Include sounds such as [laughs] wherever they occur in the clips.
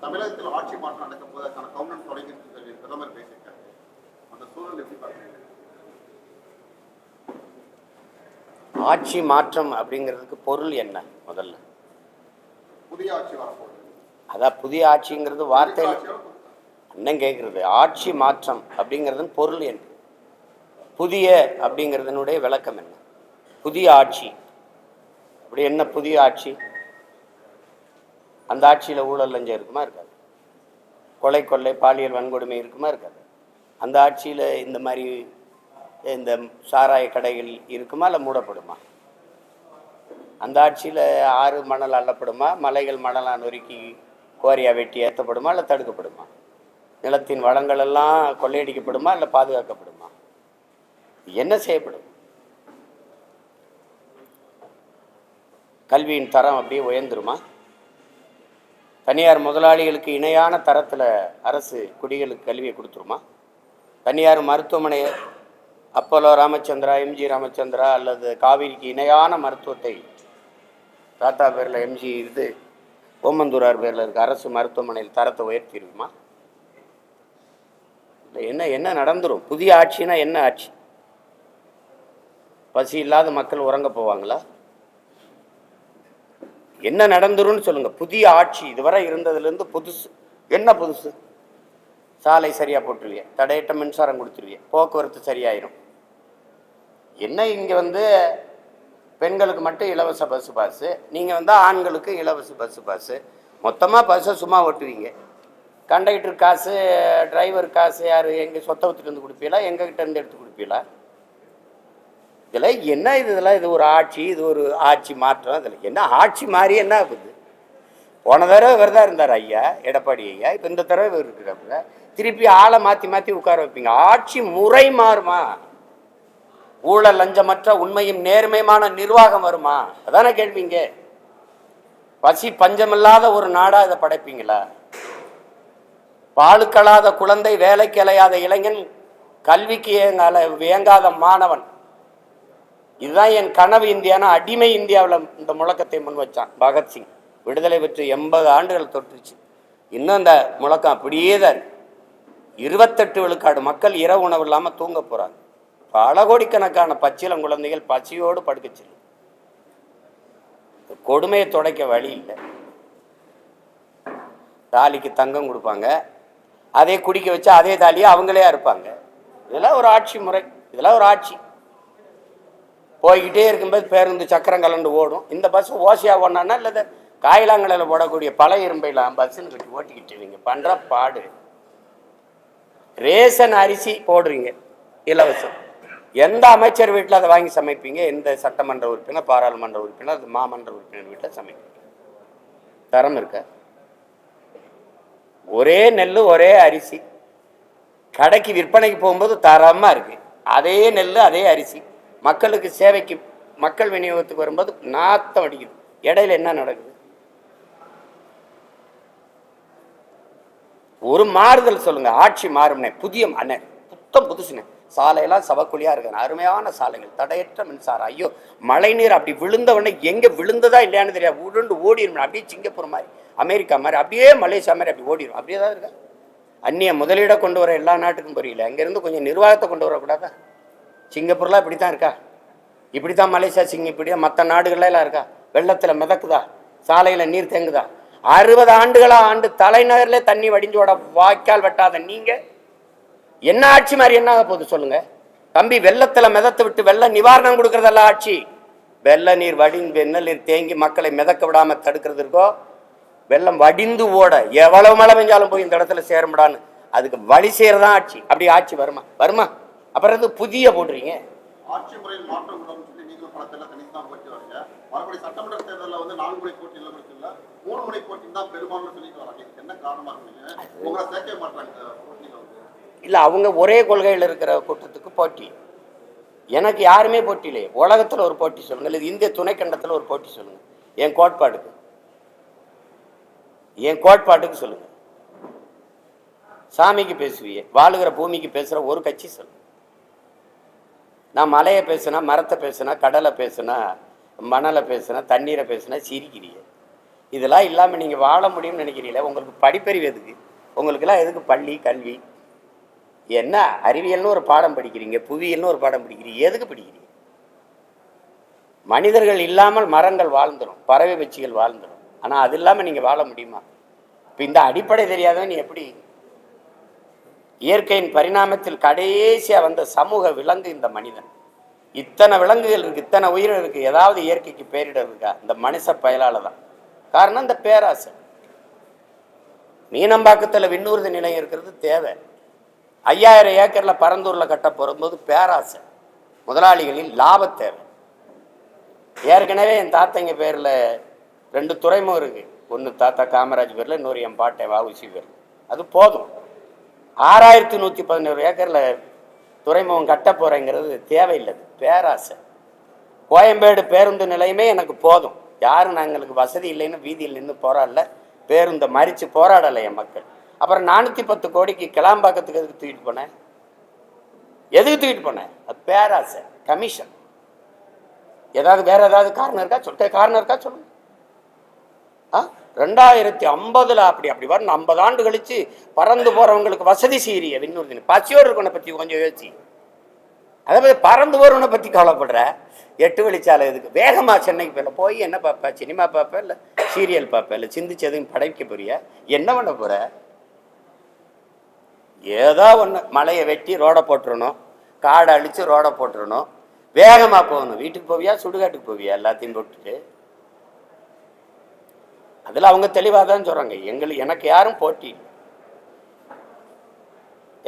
தமிழகத்தில் ஆட்சி மாற்றம் நடக்க போவதற்கான கவுண்டன் தொடங்கி சொல்லி பிரதமர் பேசியிருக்காரு. அந்த சூழல் எப்படி பார்க்குறீங்க? ஆட்சி மாற்றம் அப்படிங்கிறதுக்கு பொருள் என்ன முதல்ல? புதிய ஆட்சி வரப்போகுது. அதான் புதிய ஆட்சிங்கிறது புதுசா. அண்ணன் கேட்குறது ஆட்சி மாற்றம் அப்படிங்கிறதன் பொருள் என்ன? புதிய அப்படிங்கிறதனுடைய விளக்கம் என்ன? புதிய ஆட்சி. அப்படி என்ன புதிய ஆட்சி? அந்த ஆட்சியில் ஊழல் லஞ்சம் இருக்குமா இருக்காது. கொலை கொள்ளை பாலியல் வன்கொடுமை இருக்குமா இருக்காது. அந்த ஆட்சியில் இந்த மாதிரி இந்த சாராய கடைகள் இருக்குமா இல்லை மூடப்படுமா? அந்த ஆட்சியில் ஆறு மணல் அள்ளப்படுமா? மலைகள் மணலாக நொறுக்கி கோரியா வெட்டி ஏற்றப்படுமா இல்லை தடுக்கப்படுமா? நிலத்தின் வளங்கள் எல்லாம் கொள்ளையடிக்கப்படுமா இல்லை பாதுகாக்கப்படுமா? என்ன செய்யப்படும்? கல்வியின் தரம் அப்படியே உயர்ந்துருமா? தனியார் முதலாளிகளுக்கு இணையான தரத்தில் அரசு குடிகளுக்கு கல்வியை கொடுத்துருமா? தனியார் மருத்துவமனை அப்போலோ ராமச்சந்திரா எம்ஜி ராமச்சந்திரா அல்லது காவிரிக்கு இணையான மருத்துவத்தை தாத்தா பேரில் எம்ஜி இது ஓமந்தூரார் பேரில் இருக்க அரசு மருத்துவமனையில் தரத்தை உயர்த்திருக்குமா? இல்லை என்ன என்ன நடந்துரும்? புதிய ஆட்சினா என்ன ஆட்சி? பசி இல்லாத மக்கள் உறங்க போவாங்களா? என்ன நடந்துரும்னு சொல்லுங்க. புதிய ஆட்சி இதுவரை இருந்ததுலேருந்து புதுசு. என்ன புதுசு? சாலை சரியாக போட்டுருவிய. தடையிட்ட மின்சாரம் கொடுத்துருவிய. போக்குவரத்து சரியாயிரும். என்ன இங்கே வந்து பெண்களுக்கு மட்டும் இலவச பஸ்ஸு பாஸு நீங்கள் வந்து ஆண்களுக்கு இலவச பஸ்ஸு பாஸு. மொத்தமாக பஸ்ஸை சும்மா ஓட்டுவீங்க. கண்டக்டர் காசு டிரைவர் காசு யார் எங்கள் சொத்தை வந்து கொடுப்பீங்களா? எங்ககிட்ட இருந்து எடுத்து கொடுப்பீங்களா? இதில் என்ன இது இதெல்லாம் இது ஒரு ஆட்சி இது ஒரு ஆட்சி மாற்றம் இதில் என்ன ஆட்சி மாறி என்ன ஆகுது? போன தடவை இவர் தான் இருந்தார் ஐயா எடப்பாடி ஐயா இப்போ இந்த தடவை இவர் இருக்கிறாப்புல திருப்பி ஆளை மாற்றி மாற்றி உட்கார வைப்பீங்க. ஆட்சி முறை மாறுமா? ஊழல் லஞ்சமற்ற உண்மையும் நேர்மையுமான நிர்வாகம் வருமா? அதானே கேள்விங்க. பசி பஞ்சமில்லாத ஒரு நாடாக இதை படைப்பீங்களா? பாலுக்களாத குழந்தை வேலைக்கு அலையாத இளைஞன் கல்விக்கு ஏங்கால ஏங்காத மாணவன். இதுதான் என் கனவு இந்தியானா அடிமை இந்தியாவில் இந்த முழக்கத்தை முன் வச்சான் பகத்சிங் விடுதலை பெற்று எண்பது ஆண்டுகள் தொற்றுச்சு இன்னும் அந்த முழக்கம் அப்படியே தான் இருபத்தெட்டு விழுக்காடு மக்கள் இரவு உணவு இல்லாமல் தூங்க போகிறாங்க பல கோடிக்கணக்கான பச்சிலம் குழந்தைகள் பசியோடு படுக்கச்சில் கொடுமையை துடைக்க வழி இல்லை. தாலிக்கு தங்கம் கொடுப்பாங்க. அதே குடிக்க வச்சா அதே தாலியை அவங்களே இருப்பாங்க இதெல்லாம் ஒரு ஆட்சி முறை. இதெல்லாம் ஒரு ஆட்சி. போய்கிட்டே இருக்கும்போது பேருந்து சக்கரம் கலண்டு ஓடும். இந்த பஸ் ஓசியாக ஓடனா இல்லை காயிலாங்கலையில் போடக்கூடிய பழைய இரும்பையில் பஸ்ஸுன்னு இருக்கு ஓட்டிக்கிட்டு இருக்கீங்க பண்ணுற பாடு. ரேஷன் அரிசி போடுறீங்க இலவசம். எந்த அமைச்சர் வீட்டில் அதை வாங்கி சமைப்பீங்க? எந்த சட்டமன்ற உறுப்பினர் பாராளுமன்ற உறுப்பினர் அது மாமன்ற உறுப்பினர் வீட்டில் சமைப்பீங்க. தரம் இருக்க? ஒரே நெல் ஒரே அரிசி. கடைக்கு விற்பனைக்கு போகும்போது தரமாக இருக்குது அதே நெல் அதே அரிசி. மக்களுக்கு சேவைக்கு மக்கள் விநியோகத்துக்கு வரும்போது நாத்தம் அடிக்குது. இடையில என்ன நடக்குது? ஒரு மாறுதல் சொல்லுங்க. ஆட்சி மாறும்னே. புதிய அண்ணே புத்தம் புதுசுனே சாலையெல்லாம் சவக்குழியா இருக்கு. அருமையான சாலைகள். தடையற்ற மின்சாரம். ஐயோ மழை நீர் அப்படி விழுந்த உடனே எங்க விழுந்ததா இல்லையான்னு தெரியாது. உருண்டு ஓடிடும் அப்படியே சிங்கப்பூர் மாதிரி அமெரிக்கா மாதிரி அப்படியே மலேசியா மாதிரி அப்படி ஓடிடும் அப்படியே தான் இருக்கா? அந்நிய முதலீட கொண்டு வர எல்லா நாட்டுக்கும் புரியல. அங்கேருந்து கொஞ்சம் நிர்வாகத்தை கொண்டு வரக்கூடாதா? சிங்கப்பூர்லாம் இப்படி தான் இருக்கா? இப்படி தான் மலேசியா சிங்க இப்படி தான் மற்ற நாடுகள்லாம் எல்லாம் இருக்கா? வெள்ளத்தில் மிதக்குதா? சாலையில் நீர் தேங்குதா? அறுபது ஆண்டுகளாக ஆண்டு தலைநகரில் தண்ணி வடிஞ்சோட வாய்க்கால் வெட்டாத நீங்கள் என்ன ஆட்சி மாதிரி என்ன ஆக போகுது சொல்லுங்கள் தம்பி வெள்ளத்தில் மிதத்து விட்டு வெள்ள நிவாரணம் கொடுக்குறதெல்லாம் ஆட்சி. வெள்ள நீர் வடிந்து வெண்ணல் நீர் தேங்கி மக்களை மிதக்க விடாமல் தடுக்கிறது இருக்கோ? வெள்ளம் வடிந்து ஓட எவ்வளவு மழை பெஞ்சாலும் போய் இந்த இடத்துல சேரும்டான்னு அதுக்கு வழி செய்கிறதான் ஆட்சி. அப்படி ஆட்சி வருமா? வருமா? அப்புறம் எது புதிய போடுறீங்க? ஆட்சி முறையில் மாற்றம் கொண்டு சொல்லி நீங்களும் பணத்தெல்லாம் தனித்து தான் போயிட்டு வரீங்க. மறுபடி சட்டமன்ற தேர்தலில் வந்து நான்கு முறை போட்டி இல்லை இல்ல. மூணு முறை போட்டி தான் பெரும்பான்மை சொல்லிட்டு வராங்க. இதுக்கு என்ன காரணமா இருக்கீங்க உங்களை சேர்க்கவே மாட்டாங்க. போட்டியில வந்து இல்லை அவங்க ஒரே கொள்கையில் இருக்கிற கூட்டத்துக்கு போட்டி. எனக்கு யாருமே போட்டி இல்லையே. உலகத்தில் ஒரு போட்டி சொல்லுங்க. இல்லை இந்திய துணைக்கண்டத்தில் ஒரு போட்டி சொல்லுங்க. என் கோட்பாடுக்கு என் கோட்பாட்டுக்கு சொல்லுங்க. சாமிக்கு பேசுவியே. வாழுகிற பூமிக்கு பேசுகிற ஒரு கட்சி சொல்லுங்க. நான் மலையை பேசுனா மரத்தை பேசுனா கடலை பேசுனா மணலை பேசுனா தண்ணீரை பேசுனா சிரிக்கிறீங்க. இதெல்லாம் இல்லாமல் நீங்கள் வாழ முடியும்னு நினைக்கிறீங்களே உங்களுக்கு படிப்பறிவு எதுக்கு? உங்களுக்கெல்லாம் எதுக்கு பள்ளி கல்வி? என்ன அறிவியல்னு ஒரு பாடம் படிக்கிறீங்க புவியியல்னு ஒரு பாடம் படிக்கிறீங்க எதுக்கு படிக்கிறீங்க? மனிதர்கள் இல்லாமல் மரங்கள் வாழ்ந்துடும் பறவை பட்சிகள் வாழ்ந்துடும் ஆனால் அது இல்லாமல் நீங்கள் வாழ முடியுமா? இப்போ இந்த அடிப்படை தெரியாதவன் நீ எப்படி இயற்கையின் பரிணாமத்தில் கடைசியாக வந்த சமூக விலங்கு இந்த மனிதன். இத்தனை விலங்குகள் இருக்குது இத்தனை உயிரினம் இருக்குது ஏதாவது இயற்கைக்கு பேரிடர் இருக்கா? இந்த மனுஷ பயலால் தான். காரணம் இந்த பேராசை. மீனம்பாக்கத்தில் விண்ணூர்தி நிலையம் இருக்கிறது தேவை. ஐயாயிரம் ஏக்கரில் பரந்தூரில் கட்ட போகும்போது பேராசை. முதலாளிகளின் லாப தேவை. ஏற்கனவே என் தாத்தங்க பேரில் ரெண்டு துறைமுகம் இருக்குது ஒன்று தாத்தா காமராஜ் பேரில் இன்னொரு என் பாட்டை வாவுசி பேர் அது போதும். ஆறாயிரத்தி நூற்றி பதினோரு ஏக்கரில் துறைமுகம் கட்ட போகிறேங்கிறது தேவையில்லை பேராசை. கோயம்பேடு பேருந்து நிலையமே எனக்கு போதும். யாரும் நாங்களுக்கு வசதி இல்லைன்னு வீதியில் நின்று போராடல. பேருந்தை மறித்து போராடலை என் மக்கள். அப்புறம் நானூற்றி பத்து கோடிக்கு கிளாம்பாக்கத்துக்கு எதுக்கு தூக்கிட்டு போனேன்? எதுக்கு தூக்கிட்டு போனேன்? அது பேராசை கமிஷன் ஏதாவது வேறு ஏதாவது காரணம் இருக்கா? சொல்லிட்டு காரணம் இருக்கா சொல்லுங்க. ஆ? ரெண்டாயிரத்தி ஐம்பதில் அப்படி அப்படி வரணும் ஐம்பது ஆண்டு கழிச்சு பறந்து போகிறவங்களுக்கு வசதி செய்கிறிய விண்ணூர்தி பசியோடு இருக்கவனை பற்றி கொஞ்சம் யோசிச்சு. அதை மாதிரி பறந்து போகிறவனை பற்றி கவலைப்படுற? எட்டு வழிச்சாலை இதுக்கு வேகமாக சென்னைக்கு போயில போய் என்ன பார்ப்ப? சினிமா பார்ப்ப இல்லை சீரியல் பார்ப்ப இல்லை? சிந்திச்சு எதுவும் படைக்க போறிய? என்ன பண்ண போகிற ஏதோ ஒன்று மலையை வெட்டி ரோடை போட்டுறணும். காடை அழித்து ரோடை போட்டுறணும். வேகமாக போகணும். வீட்டுக்கு போவியா? சுடுகாட்டுக்கு போவியா? எல்லாத்தையும் போட்டுட்டு. அதில் அவங்க தெளிவாக தான் சொல்கிறாங்க எங்களுக்கு எனக்கு யாரும் போட்டி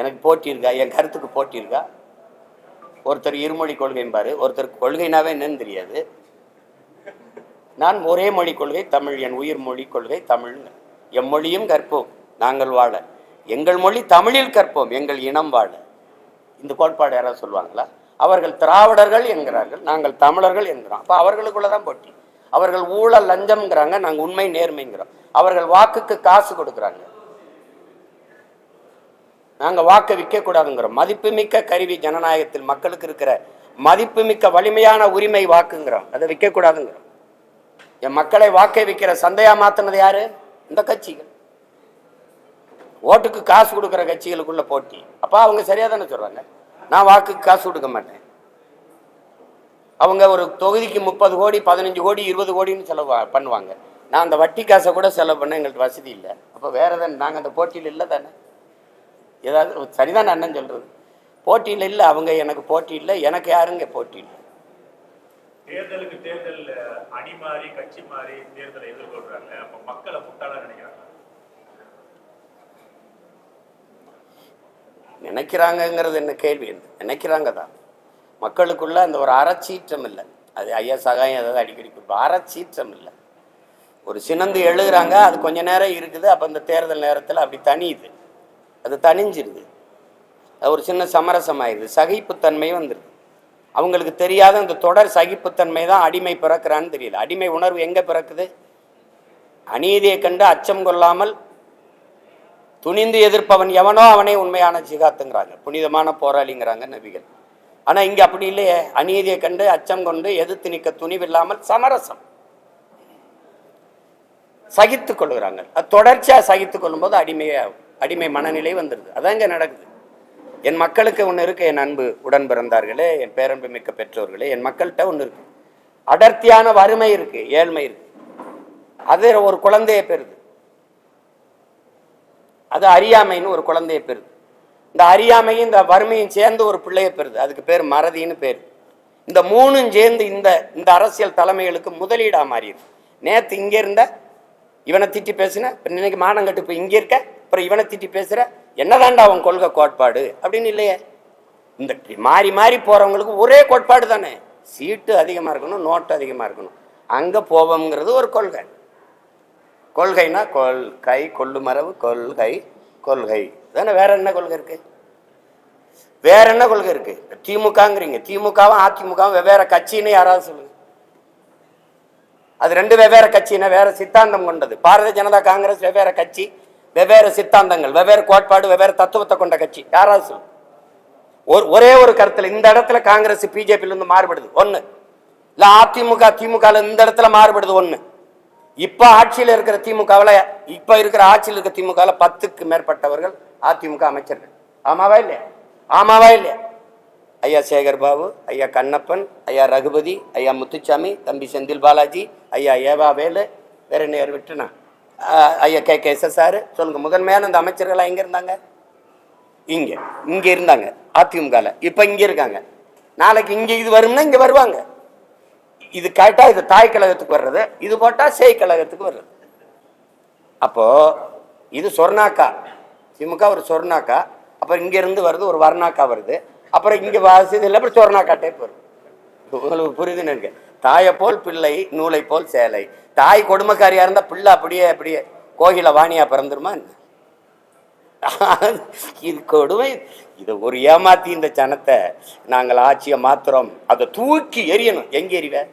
எனக்கு போட்டி இருக்கா? என் கருத்துக்கு போட்டி இருக்கா? ஒருத்தர் இருமொழி கொள்கைம்பாரு ஒருத்தருக்கு கொள்கைனாவே என்னன்னு தெரியாது. நான் ஒரே மொழி கொள்கை தமிழ் என் உயிர் மொழி கொள்கை தமிழ்ங்க எம்மொழியும் கற்போம் நாங்கள் வாழ. எங்கள் மொழி தமிழில் கற்போம் எங்கள் இனம் வாழ. இந்த கோட்பாடு யாராவது சொல்லுவாங்களா? அவர்கள் திராவிடர்கள் என்கிறார்கள் நாங்கள் தமிழர்கள் என்கிறோம். அப்போ அவர்களுக்குள்ள தான் போட்டி. அவர்கள் ஊழல் லஞ்சம்ங்கிறாங்க நாங்கள் உண்மை நேர்மைங்கிறோம். அவர்கள் வாக்குக்கு காசு கொடுக்குறாங்க. நாங்கள் வாக்கை விற்கக்கூடாதுங்கிறோம். மதிப்புமிக்க கருவி ஜனநாயகத்தில் மக்களுக்கு இருக்கிற மதிப்புமிக்க வலிமையான உரிமை வாக்குங்கிறோம். அதை விற்கக்கூடாதுங்கிறோம். என் மக்களை வாக்கை விற்கிற சந்தையா மாத்தினது யாரு? இந்த கட்சிகள். ஓட்டுக்கு காசு கொடுக்குற கட்சிகளுக்குள்ள போட்டி. அப்போ அவங்க சரியாக தானே சொல்கிறாங்க நான் வாக்குக்கு காசு கொடுக்க மாட்டேன். அவங்க ஒரு தொகுதிக்கு முப்பது கோடி பதினஞ்சு கோடி இருபது கோடின்னு செலவு பண்ணுவாங்க. நான் அந்த வட்டி காசை கூட செலவு பண்ண எங்களுக்கு வசதி இல்லை. அப்போ வேற தானே நாங்கள் அந்த போட்டியில் இல்லை தானே? ஏதாவது சரிதான் அண்ணன் சொல்றது. போட்டியில் இல்லை அவங்க எனக்கு போட்டி இல்லை எனக்கு யாருங்க போட்டி இல்லை? தேர்தலுக்கு தேர்தல் அணி மாறி கட்சி மாறி தேர்தலை எதிர்கொள்றாங்க. அப்ப மக்களை முட்டாளா நினைக்கிறாங்க நினைக்கிறாங்கங்கிறது என்ன கேள்வி? என்ன நினைக்கிறாங்க தான். மக்களுக்குள்ள அந்த ஒரு அறச்சீற்றம் இல்லை. அது ஐயா சகாயம் ஏதாவது அடிக்கடி கொடுப்போம் அறச்சீற்றம் இல்லை. ஒரு சினந்து எழுதுறாங்க அது கொஞ்ச நேரம் இருக்குது அப்போ இந்த தேர்தல் நேரத்தில் அப்படி தனியுது அது தனிஞ்சிருது அது ஒரு சின்ன சமரசம் ஆயிடுது சகிப்புத்தன்மை வந்துடுது அவங்களுக்கு தெரியாத அந்த தொடர் சகிப்புத்தன்மை தான் அடிமை பிறக்கிறான்னு தெரியல. அடிமை உணர்வு எங்கே பிறக்குது? அநீதியை கண்டு அச்சம் கொள்ளாமல் துணிந்து எதிர்ப்பவன் எவனோ அவனே உண்மையான ஜிகாத்துங்கிறாங்க. புனிதமான போராளிங்கிறாங்க நபிகள். ஆனா இங்க அப்படி இல்லையே. அநீதியை கண்டு அச்சம் கொண்டு எதிர்த்து நிற்க துணிவில்லாமல் சமரசம். சகித்துக் கொள்கிறாங்க. அது தொடர்ச்சியா சகித்துக் கொள்ளும்போது அடிமையா அடிமை மனநிலை வந்துடுது அதாங்க நடக்குது. என் மக்களுக்கு ஒன்று இருக்கு என் அன்பு உடன் பிறந்தார்களே என் பேரன்பு மிக்க பெற்றோர்களே என் மக்கள்கிட்ட ஒன்று இருக்கு. அடர்த்தியான வறுமை இருக்கு ஏழ்மை இருக்கு. அது ஒரு குழந்தைய பெறுது. அது அறியாமைன்னு ஒரு குழந்தைய பெறுது. இந்த அறியாமையும் இந்த வறுமையும் சேர்ந்து ஒரு பிள்ளையை பெறுது. அதுக்கு பேர் மறதின்னு பேர். இந்த மூணும் சேர்ந்து இந்த இந்த அரசியல் தலைமைகளுக்கு முதலீடாக மாறிடுது. நேற்று இங்கே இருந்த இவனை திட்டி பேசின இப்போ இன்னைக்கு மானங்கட்டு இப்போ இங்கே இருக்க அப்புறம் இவனை திட்டி பேசுகிற என்னதான்டா அவன் கொள்கை கோட்பாடு? அப்படின்னு இல்லையே. இந்த மாறி மாறி போகிறவங்களுக்கு ஒரே கோட்பாடு தானே. சீட்டு அதிகமாக இருக்கணும் நோட்டு அதிகமாக இருக்கணும். அங்கே போவோங்கிறது ஒரு கொள்கை. கொள்கைனா கொள்கை கொள்ளுமரபு கொள்கை. கொள்கை. தானே வேற என்ன கொள்கை இருக்கு? வேற என்ன கொள்கை இருக்கு? திமுகங்கிறீங்க. திமுகவும் அதிமுகவும் வெவ்வேறு கட்சின்னு யாராவது சொல்லுங்க. அது ரெண்டு வெவ்வேறு கட்சினா வேற சித்தாந்தம் கொண்டது. பாரதிய ஜனதா காங்கிரஸ் வெவ்வேறு கட்சி வெவ்வேறு சித்தாந்தங்கள் வெவ்வேறு கோட்பாடு வெவ்வேறு தத்துவத்தை கொண்ட கட்சி. யாராவது சொல்லு ஒரு ஒரே ஒரு கருத்தில் இந்த இடத்துல காங்கிரஸ் பிஜேபியிலிருந்து மாறுபடுது. ஒன்று இல்லை அதிமுக திமுக இந்த இடத்துல மாறுபடுது. ஒன்று இப்போ ஆட்சியில் இருக்கிற திமுகவில் இப்போ இருக்கிற ஆட்சியில் இருக்கிற திமுகவில் பத்துக்கு மேற்பட்டவர்கள் அதிமுக அமைச்சர்கள். ஆமாவா இல்லையா? ஆமாவா இல்லையா? ஐயா சேகர் பாபு ஐயா கண்ணப்பன் ஐயா ரகுபதி ஐயா முத்துச்சாமி தம்பி செந்தில் பாலாஜி ஐயா ஏவா வேலு வேற நேர் விட்டுனா? ஐயா கே கே எஸ்எஸ்ஆர் சொல்லுங்கள் முதன்மையான அந்த அமைச்சர்கள்லாம் எங்கே இருந்தாங்க? இங்கே இங்கே இருந்தாங்க அதிமுகவில் இப்போ இங்கே இருக்காங்க. நாளைக்கு இங்கே இது வரும்னா இங்கே வருவாங்க. இது கரெக்டாக இது தாய் கழகத்துக்கு வர்றது இது போட்டால் சேய் கழகத்துக்கு வர்றது. அப்போது இது சொர்ணாக்கா. திமுக ஒரு சொர்ணாக்கா. அப்புறம் இங்கேருந்து வருது ஒரு வர்ணாக்கா வருது. அப்புறம் இங்கே வாசி இல்லை அப்புறம் சொர்ணாக்கா டைப் வருது உங்களுக்கு புரியுதுன்னு இருக்கு தாயை போல் பிள்ளை நூலை போல் சேலை. தாய் கொடுமைக்காரியாக இருந்தால் பிள்ளை அப்படியே அப்படியே கோகில வாணியா பிறந்துருமா [laughs] இது கொடுமை. இது ஒரு ஏமாத்தி இந்த ஜனத்தை நாங்கள் ஆட்சியை மாத்துறோம். அதை தூக்கி எரியணும் எங்கே எறிவேன்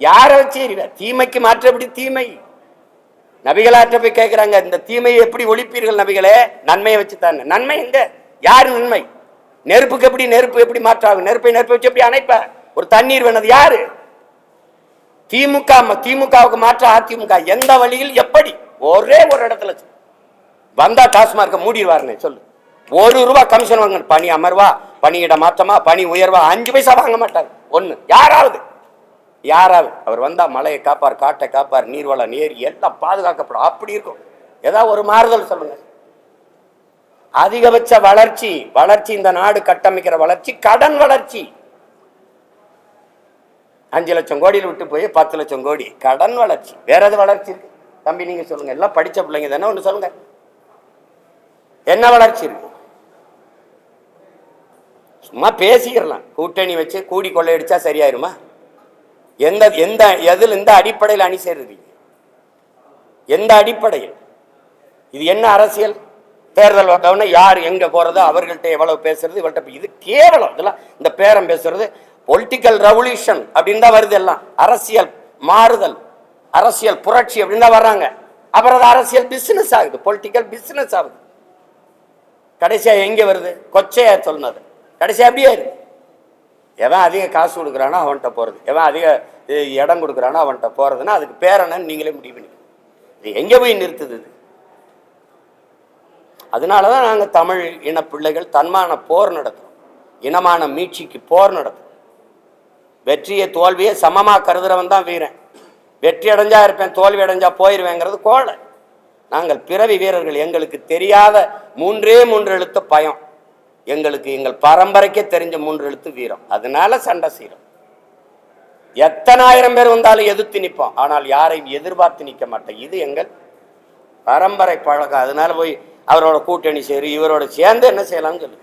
யாரை வச்சு எறிவார் தீமைக்கு மாற்றப்படி தீமை? நபிகளாற்ற போய் கேட்கிறாங்க இந்த தீமையை எப்படி ஒழிப்பீர்கள் நபிகளே? நன்மையை வச்சு தானே நன்மை எங்க? யார் நன்மை? நெருப்புக்கு எப்படி நெருப்பு எப்படி மாற்றாகும்? நெருப்பை நெருப்பை வச்சு எப்படி அணைப்ப? ஒரு தண்ணீர் வேணது யாரு? திமுக ம- திமுகவுக்கு மாற்ற அதிமுக. எந்த வழியில்? எப்படி? ஒரே ஒரு இடத்துல வந்தா டாஸ்மார்க்க மூடிடுவாருன்னு சொல்லு. ஒரு ரூபா கமிஷன் வாங்க பணி அமர்வா பணியிட மாற்றமா பணி உயர்வா அஞ்சு பைசா வாங்க மாட்டார். ஒண்ணு. யாராவது. யாராவது அவர்? வந்தால் மலையை காப்பார் காட்டை காப்பார் நீர்வளம் ஏரி எல்லாம் பாதுகாக்கப்படும். அப்படி இருக்கும். ஏதாவது ஒரு மாறுதல் சொல்லுங்க. அதிகபட்ச வளர்ச்சி வளர்ச்சி இந்த நாடு கட்டமைக்கிற வளர்ச்சி கடன் வளர்ச்சி. அஞ்சு லட்சம் கோடியில் விட்டு போய் பத்து லட்சம் கோடி. கடன் வளர்ச்சி. வேற எது வளர்ச்சி இருக்கு? தம்பி நீங்க சொல்லுங்க. எல்லாம் படிச்ச பிள்ளைங்க தானே ஒன்று சொல்லுங்க. என்ன வளர்ச்சி இருக்கு? சும்மா பேசிக்கிறலாம் கூட்டணி வச்சு கூடி கொள்ளையடிச்சா சரியாயிருமா? எந்த எந்த எதில் எந்த அடிப்படையில் அணி சேர்றீங்க? எந்த அடிப்படையில்? இது என்ன அரசியல்? தேர்தல் வந்தவொடனே யார் எங்கே போகிறதோ அவர்கள்ட்ட எவ்வளவு பேசுறது? இவள்கிட்ட இது கேவலம். இதெல்லாம் இந்த பேரம் பேசுறது பொலிட்டிக்கல் ரெவல்யூஷன் அப்படின்னு தான் வருது எல்லாம். அரசியல் மாறுதல் அரசியல் புரட்சி அப்படின்னு தான் வர்றாங்க. அப்புறம் அது அரசியல் பிஸ்னஸ் ஆகுது. பொலிட்டிக்கல் பிஸ்னஸ் ஆகுது. கடைசியாக எங்கே வருது? கொச்சையாக சொன்னது. கடைசியாக அப்படியே இருக்குது எவன் அதிக காசு கொடுக்குறானோ அவன்கிட்ட போகிறது எவன் அதிக இடம் கொடுக்குறானோ அவன்கிட்ட போகிறதுனா அதுக்கு பேரனன்னு நீங்களே முடிவு பண்ணிக்கணும். இது எங்கே போய் நிறுத்துது இது? அதனால தான் நாங்கள் தமிழ் இன பிள்ளைகள் தன்மான போர் நடத்துகிறோம் இனமான மீட்சிக்கு போர் நடத்துகிறோம் வெற்றியை தோல்வியை சமமாக கருதுறவன் தான் வீரன். வெற்றி அடைஞ்சா இருப்பேன் தோல்வி அடைஞ்சா போயிடுவேங்கிறது கோலை நாங்கள் பிறவி வீரர்கள் எங்களுக்கு தெரியாத மூன்றே மூன்று எழுத்து பயம். எங்களுக்கு எங்கள் பரம்பரைக்கே தெரிஞ்ச மூன்று எழுத்து வீரம். அதனால சண்டை செய்கிறோம் எத்தனாயிரம் பேர் வந்தாலும் எதிர்த்து நிற்போம் ஆனால் யாரையும் எதிர்பார்த்து நிற்க மாட்டோம். இது எங்கள் பரம்பரை பழக்கம். அதனால போய் அவரோட கூட்டணி சேரும் இவரோட சேர்ந்து என்ன செய்யலாம்னு சொல்லு